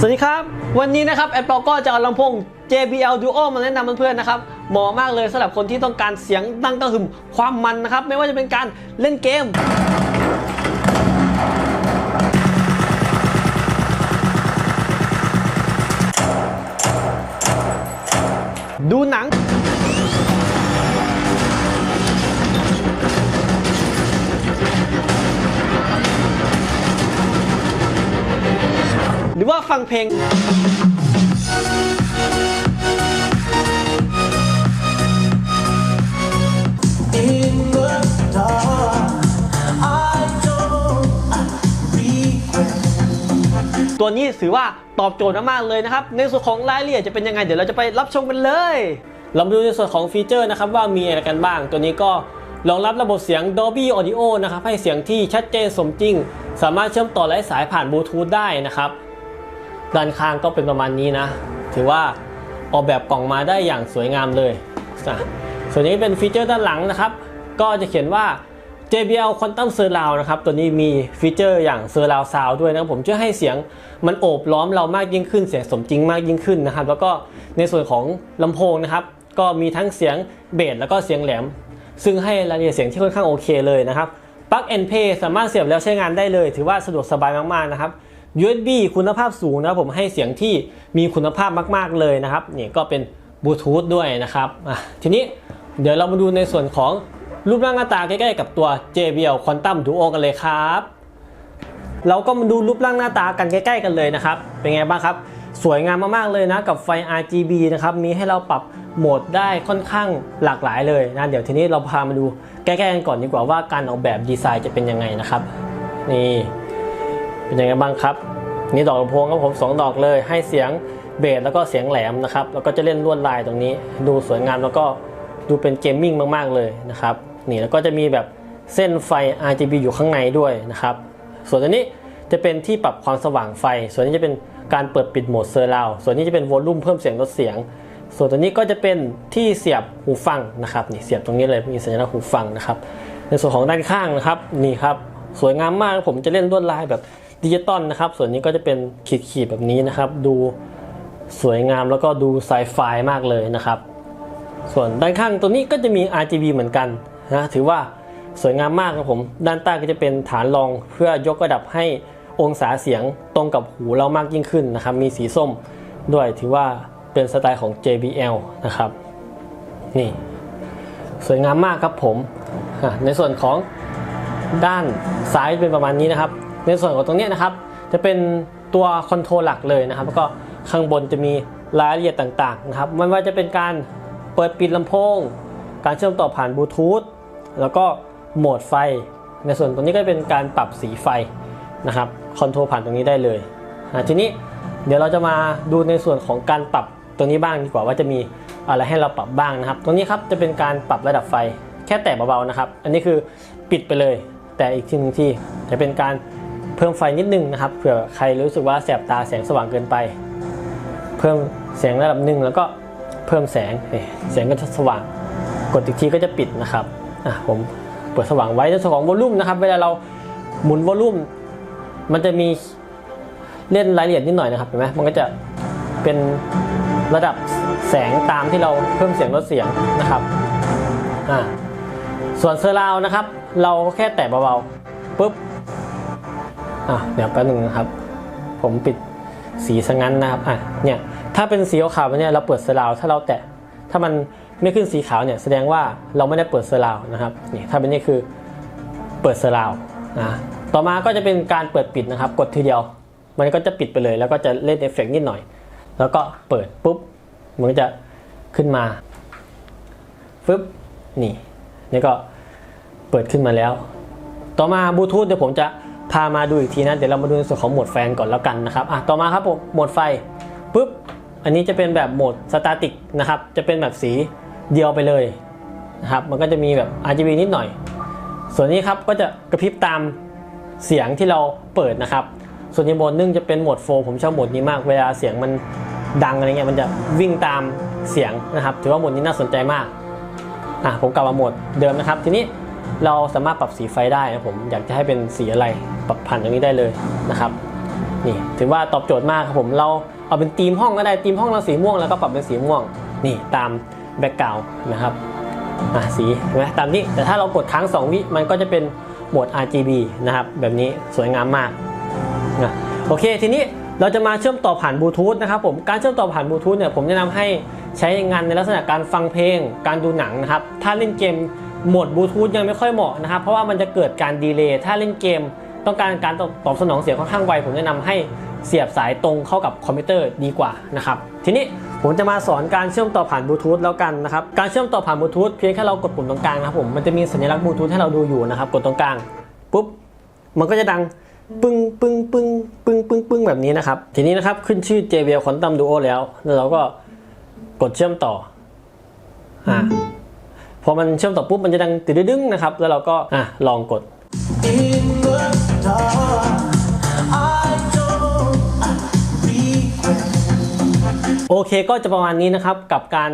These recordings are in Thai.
สวัสดีครับ วันนี้นะครับแอดเปาก็จะเอาลำโพง JBL Duo มาแนะนำเพื่อนๆนะครับเหมาะมากเลยสำหรับคนที่ต้องการเสียงดังกระหึ่มความมันนะครับ ไม่ว่าจะเป็นการเล่นเกม ดูหนัง หรือว่าฟังเพลงตัวนี้ถือว่าตอบโจทย์มากๆเลยนะครับ ในส่วนของรายละเอียดจะเป็นยังไง เดี๋ยวเราจะไปรับชมกันเลย เรามาดูในส่วนของฟีเจอร์นะครับว่ามีอะไรกันบ้าง ตัวนี้ก็รองรับระบบเสียง Dolby Audio นะครับ ให้เสียงที่ชัดเจนสมจริง สามารถเชื่อมต่อไร้สายผ่านบลูทูธได้นะครับ ด้านข้างก็เป็นประมาณนี้นะ ถือว่าออกแบบกล่องมาได้อย่างสวยงามเลยอะส่วนนี้เป็นฟีเจอร์ด้านหลังนะครับ ก็จะเขียนว่า JBL Quantum Surround นะครับ ตัวนี้มีฟีเจอร์อย่าง Surround Sound ด้วยนะครับผมช่วยให้เสียงมันโอบล้อมเรามากยิ่งขึ้น เสียงสมจริงมากยิ่งขึ้นนะครับ แล้วก็ในส่วนของลำโพงนะครับ ก็มีทั้งเสียงเบสแล้วก็เสียงแหลม ซึ่งให้รายละเอียดเสียงที่ค่อนข้างโอเคเลยนะครับ Plug and Play สามารถเสียบแล้วใช้งานได้เลย ถือว่าสะดวกสบายมากๆนะครับ USB คุณภาพสูงนะครับผมให้เสียงที่มีคุณภาพมากๆเลยนะครับนี่ก็เป็นบลูทูธด้วยนะครับทีนี้เดี๋ยวเรามาดูในส่วนของรูปร่างหน้าตาใกล้ๆกับตัว JBL Quantum Duo กันเลยครับ เราก็มาดูรูปร่างหน้าตากันใกล้ ๆ กันเลยนะครับ เป็นไงบ้างครับ สวยงามมากๆเลยนะกับไฟ RGB นะครับ มีให้เราปรับโหมดได้ค่อนข้างหลากหลายเลยนะ เดี๋ยวทีนี้เราพามาดูใกล้ๆกันก่อนดีกว่าว่าการออกแบบดีไซน์จะเป็นยังไงนะครับ นี่ เป็นยังไงบ้างครับ นี่ดอกลำโพงครับผมสองดอกเลย ให้เสียงเบสแล้วก็เสียงแหลมนะครับ แล้วก็จะเล่นลวดลายตรงนี้ ดูสวยงามแล้วก็ดูเป็นเกมมิ่งมากๆเลยนะครับ นี่แล้วก็จะมีแบบเส้นไฟ RGB อยู่ข้างในด้วยนะครับ ส่วนอันนี้จะเป็นที่ปรับความสว่างไฟ ส่วนนี้จะเป็นการเปิดปิดโหมดเซอร์ราวส่วนนี้จะเป็นวอลลุ่มเพิ่มเสียงลดเสียง ส่วนตัวนี้ก็จะเป็นที่เสียบหูฟังนะครับ นี่เสียบตรงนี้เลยมีสัญลักษณ์หูฟังนะครับ ในส่วนของด้านข้างนะครับ นี่ครับ สวยงามมากผมจะเล่นลวดลายแบบดิจิตอลนะครับ ส่วนนี้ก็จะเป็นขีดๆแบบนี้นะครับ ดูสวยงามแล้วก็ดูไซไฟมากเลยนะครับ ส่วนด้านข้างตัวนี้ก็จะมี RGB เหมือนกันนะถือว่าสวยงามมากครับผม ด้านใต้ก็จะเป็นฐานรองเพื่อยกระดับให้องศาเสียงตรงกับหูเรามากยิ่งขึ้นนะครับ มีสีส้มด้วยถือว่าเป็นสไตล์ของ JBL นะครับ นี่ สวยงามมากครับผม ในส่วนของ ด้านซ้ายเป็นประมาณนี้นะครับ ในส่วนของตรงนี้นะครับ จะเป็นตัวคอนโทรลหลักเลยนะครับ แล้วก็ข้างบนจะมีรายละเอียดต่างๆนะครับไม่ว่าจะเป็นการเปิดปิดลำโพง การเชื่อมต่อผ่านบลูทูธแล้วก็โหมดไฟ ในส่วนตรงนี้ก็เป็นการปรับสีไฟนะครับคอนโทรลผ่านตรงนี้ได้เลยทีนี้เดี๋ยวเราจะมาดูในส่วนของการปรับตรงนี้บ้างดีกว่าว่าจะมีอะไรให้เราปรับบ้างนะครับ ตรงนี้ครับจะเป็นการปรับระดับไฟแค่แตะเบาๆนะครับ อันนี้คือปิดไปเลย แต่อีกทีหนึ่งที่จะเป็นการเพิ่มไฟนิดนึงนะครับเผื่อใครรู้สึกว่าแสบตาแสงสว่างเกินไป เพิ่มแสงระดับหนึ่งแล้วก็เพิ่มแสงแสงก็จะสว่าง กดอีกทีก็จะปิดนะครับอะผมเปิดสว่างไว้ในส่วนของวอลลุ่มนะครับเวลาเราหมุนวอลลุ่มมันจะมีเล่นรายละเอียดนิดหน่อยนะครับเห็นไหมมันก็จะเป็นระดับแสงตามที่เราเพิ่มเสียงลดเสียงนะครับอ่าส่วนเซอร์ราวน์นะครับ เราแค่แตะเบาๆปุ๊บอะเดี๋ยวแป๊บนึงนะครับ ผมปิดสีซะงั้นนะครับอะเนี่ยถ้าเป็นสีขาวเนี่ยเราเปิดเซอร์ราว์ถ้าเราแตะถ้ามันไม่ขึ้นสีขาวเนี่ยแสดงว่าเราไม่ได้เปิดเซอร์ราวนะครับนี่ถ้าเป็นนี่คือเปิดเซอร์ราวน์อะต่อมาก็จะเป็นการเปิดปิดนะครับ กดทีเดียว มันก็จะปิดไปเลย แล้วก็จะเล่นเอฟเฟกต์นิดหน่อย แล้วก็เปิดปุ๊บมันก็จะขึ้นมาฟึบนี่นี่ก็ เปิดขึ้นมาแล้ว ต่อมาบลูทูธเดี๋ยวผมจะพามาดูอีกทีนะ เดี๋ยวเรามาดูในส่วนของโหมดแฟนก่อนแล้วกันนะครับอะต่อมาครับผมโหมดไฟปุ๊บอันนี้จะเป็นแบบโหมดสตาติกนะครับจะเป็นแบบสีเดียวไปเลยนะครับมันก็จะมีแบบ RGB นิดหน่อย ส่วนนี้ครับก็จะกระพริบตามเสียงที่เราเปิดนะครับ ส่วนในโหมดนึงจะเป็นโหมดโฟร์ผมชอบโหมดนี้มากเวลาเสียงมันดังอะไรเงี้ยมันจะวิ่งตามเสียงนะครับ ถือว่าโหมดนี้น่าสนใจมากอะผมกลับมาโหมดเดิมนะครับ ทีนี้ เราสามารถปรับสีไฟได้นะผมอยากจะให้เป็นสีอะไรปรับผ่านตรงนี้ได้เลยนะครับนี่ถือว่าตอบโจทย์มากครับผมเราเอาเป็นธีมห้องก็ได้ธีมห้องเราสีม่วงแล้วก็ปรับเป็นสีม่วงนี่ตามแบ็กกราวนะครับอะสีเห็นไหมตามนี้แต่ถ้าเรากดค้าง2วิมันก็จะเป็นโหมด RGB นะครับแบบนี้สวยงามมากนะโอเคทีนี้เราจะมาเชื่อมต่อผ่านบลูทูธนะครับผมการเชื่อมต่อผ่านบลูทูธเนี่ยผมแนะนำให้ใช้งานในลักษณะการฟังเพลง การดูหนังนะครับถ้าเล่นเกม โหมดบลูทูธยังไม่ค่อยเหมาะนะครับ เพราะว่ามันจะเกิดการดีเลย์ถ้าเล่นเกม ต้องการการตอบสนองเสียงค่อนข้างไว ผมแนะนำให้เสียบสายตรงเข้ากับคอมพิวเตอร์ดีกว่านะครับ ทีนี้ผมจะมาสอนการเชื่อมต่อผ่านบลูทูธแล้วกันนะครับ การเชื่อมต่อผ่านบลูทูธเพียงแค่เรากดปุ่มตรงกลางนะครับผม มันจะมีสัญลักษณ์บลูทูธให้เราดูอยู่นะครับ กดตรงกลางปุ๊บ มันก็จะดังปึ้งปึ้งปึ้งปึ้งปึ้งปึ้งแบบนี้นะครับ ทีนี้นะครับขึ้นชื่อ JBL Quantum Duo แล้วแล้วเราก็กดเชื่อมต่อ อ่า อมันเชื่อมต่อปุ๊บมันจะดังตึดึ้งนะครับ แล้วเราก็อะลองกด โอเคก็จะประมาณนี้นะครับกับการ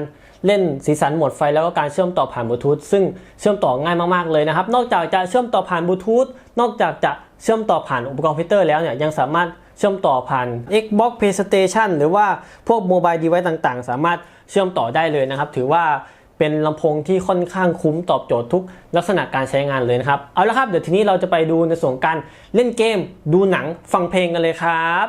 เล่นสีสันหมดไฟแล้วก็การเชื่อมต่อผ่านบลูทูธซึ่งเชื่อมต่อง่ายมากๆเลยนะครับ นอกจากจะเชื่อมต่อผ่านบลูทูธนอกจากจะเชื่อมต่อผ่านอุปกรณ์คอมพิวเตอร์แล้วเนี่ยยังสามารถเชื่อมต่อผ่าน Xbox PlayStation หรือว่าพวกโมบายดีไวซ์ต่างๆ สามารถเชื่อมต่อได้เลยนะครับ ถือว่า เป็นลำโพงที่ค่อนข้างคุ้มตอบโจทย์ทุกลักษณะการใช้งานเลยนะครับ เอาละครับเดี๋ยวทีนี้เราจะไปดูในส่วนการเล่นเกม ดูหนังฟังเพลงกันเลยครับ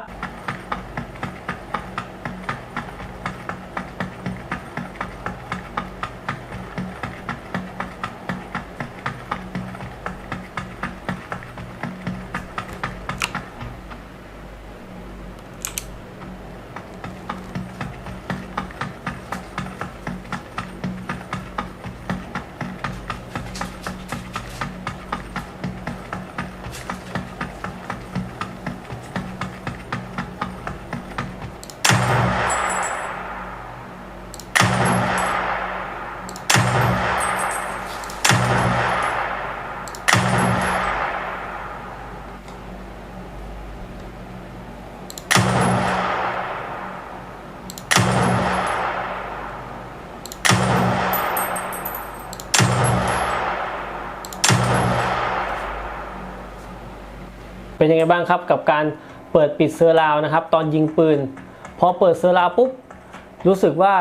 เป็นยังไงบ้างครับกับการเปิดปิดเซอร์ราวนะครับ ตอนยิงปืน พอเปิดเซอร์ราวปุ๊บรู้สึกว่า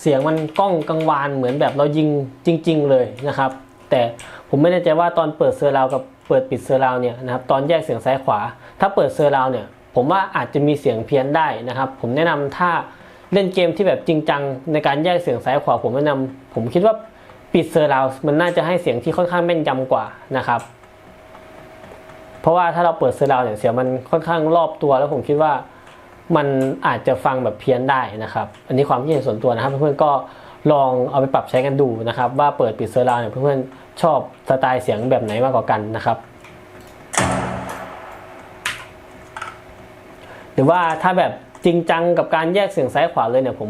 เสียงมันก้องกังวานเหมือนแบบเรายิงจริง ๆ เลยนะครับ แต่ผมไม่แน่ใจว่าตอนเปิดเซอร์ราวกับเปิดปิดเซอร์ราวเนี่ยนะครับตอนแยกเสียงซ้ายขวา ถ้าเปิดเซอร์ราวเนี่ยผมว่าอาจจะมีเสียงเพี้ยนได้นะครับ ผมแนะนำถ้าเล่นเกมที่แบบจริงจังในการแยกเสียงซ้ายขวาผมแนะนำผมคิดว่าปิดเซอร์ราวมันน่าจะให้เสียงที่ค่อนข้างแม่นยำกว่านะครับ เพราะว่าถ้าเราเปิดเซอร์ราวเนี่ยเสียงมันค่อนข้างรอบตัวแล้วผมคิดว่ามันอาจจะฟังแบบเพี้ยนได้นะครับ อันนี้ความคิดเห็นส่วนตัวนะครับ เพื่อนๆก็ลองเอาไปปรับใช้กันดูนะครับ ว่าเปิดปิดเซอร์ราวเนี่ยเพื่อนๆชอบสไตล์เสียงแบบไหนมากกว่ากันนะครับ หรือว่าถ้าแบบจริงจังกับการแยกเสียงซ้ายขวาเลยเนี่ยผม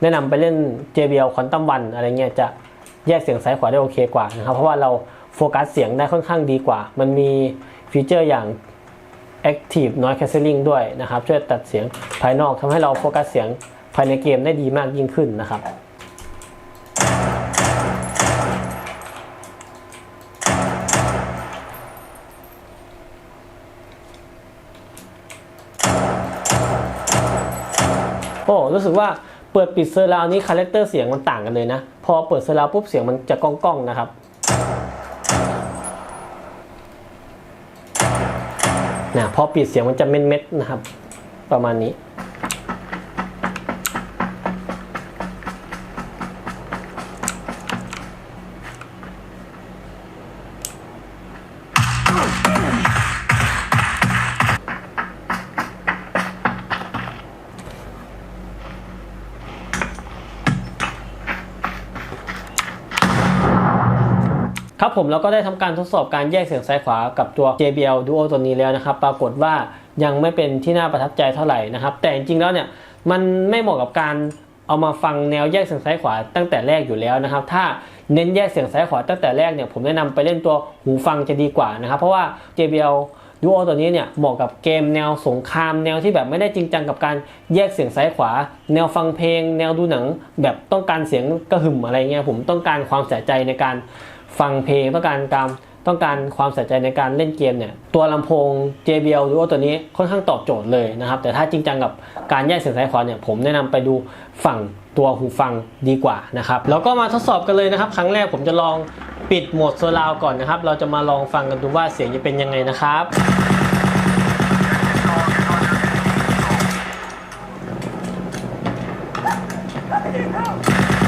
แนะนำไปเล่น JBL Quantum One อะไรเงี้ยจะแยกเสียงซ้ายขวาได้โอเคกว่านะครับ เพราะว่าเราโฟกัสเสียงได้ค่อนข้างดีกว่า มันมี ฟีเจอร์อย่าง Active Noise Cancelling ด้วยนะครับ ช่วยตัดเสียงภายนอกทำให้เราโฟกัสเสียงภายในเกมได้ดีมากยิ่งขึ้นนะครับโอ้รู้สึกว่าเปิดปิดเซอร์ราวนี้คาแรคเตอร์เสียงมันต่างกันเลยนะ พอเปิดเซอร์ราวปุ๊บเสียงมันจะก้องๆนะครับ นะพอปิดเสียงมันจะเม็ดๆนะครับ ประมาณนี้ ครับผมเราก็ได้ทำการทดสอบการแยกเสียงซ้ายขวากับตัว JBL Duo ตัวนี้แล้วนะครับ ปรากฏว่ายังไม่เป็นที่น่าประทับใจเท่าไหร่นะครับ แต่จริงๆแล้วเนี่ยมันไม่เหมาะกับการเอามาฟังแนวแยกเสียงซ้ายขวาตั้งแต่แรกอยู่แล้วนะครับ ถ้าเน้นแยกเสียงซ้ายขวาตั้งแต่แรกเนี่ยผมแนะนำไปเล่นตัวหูฟังจะดีกว่านะครับ เพราะว่า JBL Duo ตัวนี้เนี่ยเหมาะกับเกมแนวสงครามแนวที่แบบไม่ได้จริงจังกับการแยกเสียงซ้ายขวา แนวฟังเพลง แนวดูหนังแบบต้องการเสียงกระหึ่มอะไรเงี้ยผมต้องการความใส่ใจในการ ฟังเพลงต้องการการต้องการความใส่ใจในการเล่นเกมเนี่ยตัวลำโพง JBL หรือว่าตัวนี้ค่อนข้างตอบโจทย์เลยนะครับ แต่ถ้าจริงจังกับการแยกเสียงซ้ายขวาเนี่ยผมแนะนำไปดูฝั่งตัวหูฟังดีกว่านะครับแล้วก็มาทดสอบกันเลยนะครับ ครั้งแรกผมจะลองปิดโหมดโซลาวก่อนนะครับ เราจะมาลองฟังกันดูว่าเสียงจะเป็นยังไงนะครับเ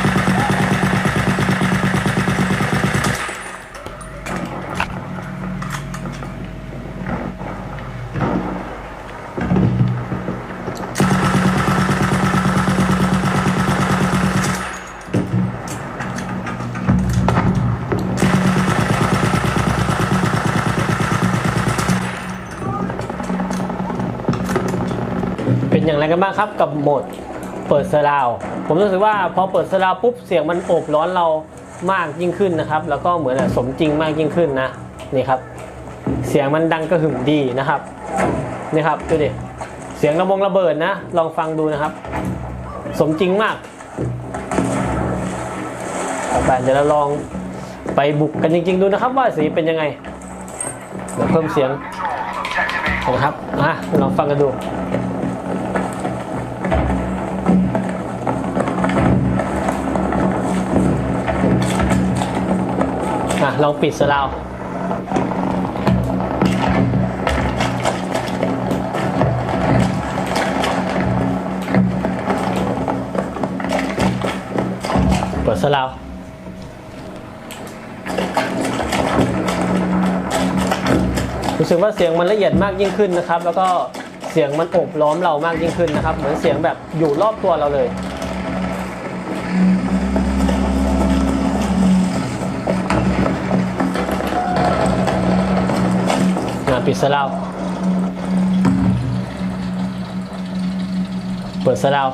อย่างไรกันบ้างครับกับโหมดเปิดเซอร์ราวผมรู้สึกว่าพอเปิดเซอร์ราวปุ๊บเสียงมันอบร้อนเรามากยิ่งขึ้นนะครับ แล้วก็เหมือนสมจริงมากยิ่งขึ้นนะนี่ครับ เสียงมันดังกระหึ่มดีนะครับนี่ครับดูดิเสียงระบงระเบิดนะ ลองฟังดูนะครับ สมจริงมากไปเดี๋ยวเราลองไปบุกกันจริง ๆ ดูนะครับ ว่าสีเป็นยังไงเดี๋ยวเพิ่มเสียงนะครับอะลองฟังกันดู ลองปิดสลาวเปิดสลาวรู้สึกว่าเสียงมันละเอียดมากยิ่งขึ้นนะครับ แล้วก็เสียงมันโอบล้อมเรามากยิ่งขึ้นนะครับ เหมือนเสียงแบบอยู่รอบตัวเราเลย ปิดสลาว เปิดสลาว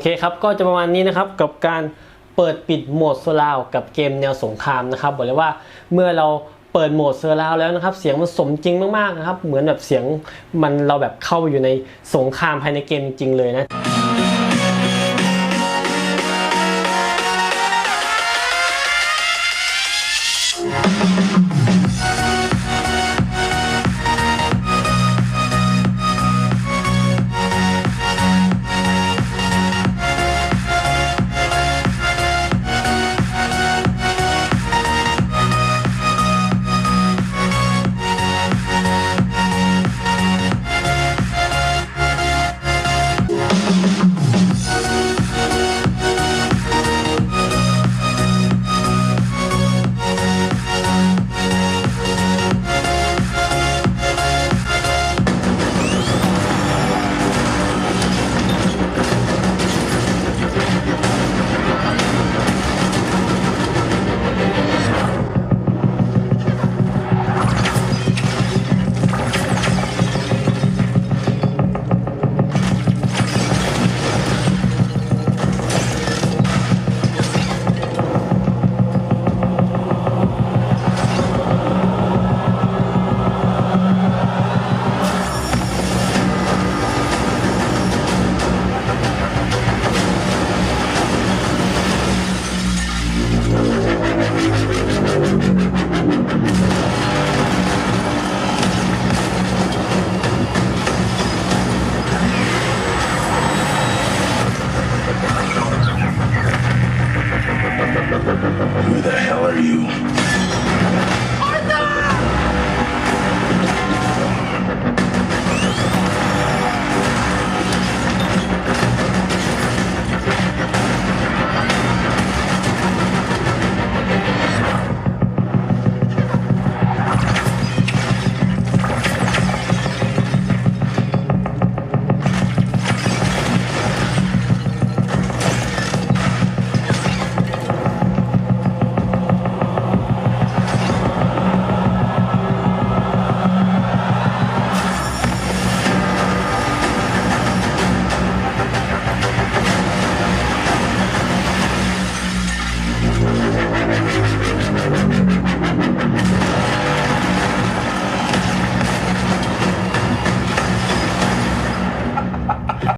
เคครับ ก็จะประมาณนี้นะครับกับการเปิดปิดโหมดโซลาวกับเกมแนวสงครามนะครับบอกเลยว่าเมื่อเราเปิดโหมดโซลาวแล้วนะครับ เสียงมันสมจริงมากๆนะครับ เหมือนแบบเสียงมันเราแบบเข้าไปอยู่ในสงครามภายในเกมจริงๆเลยนะ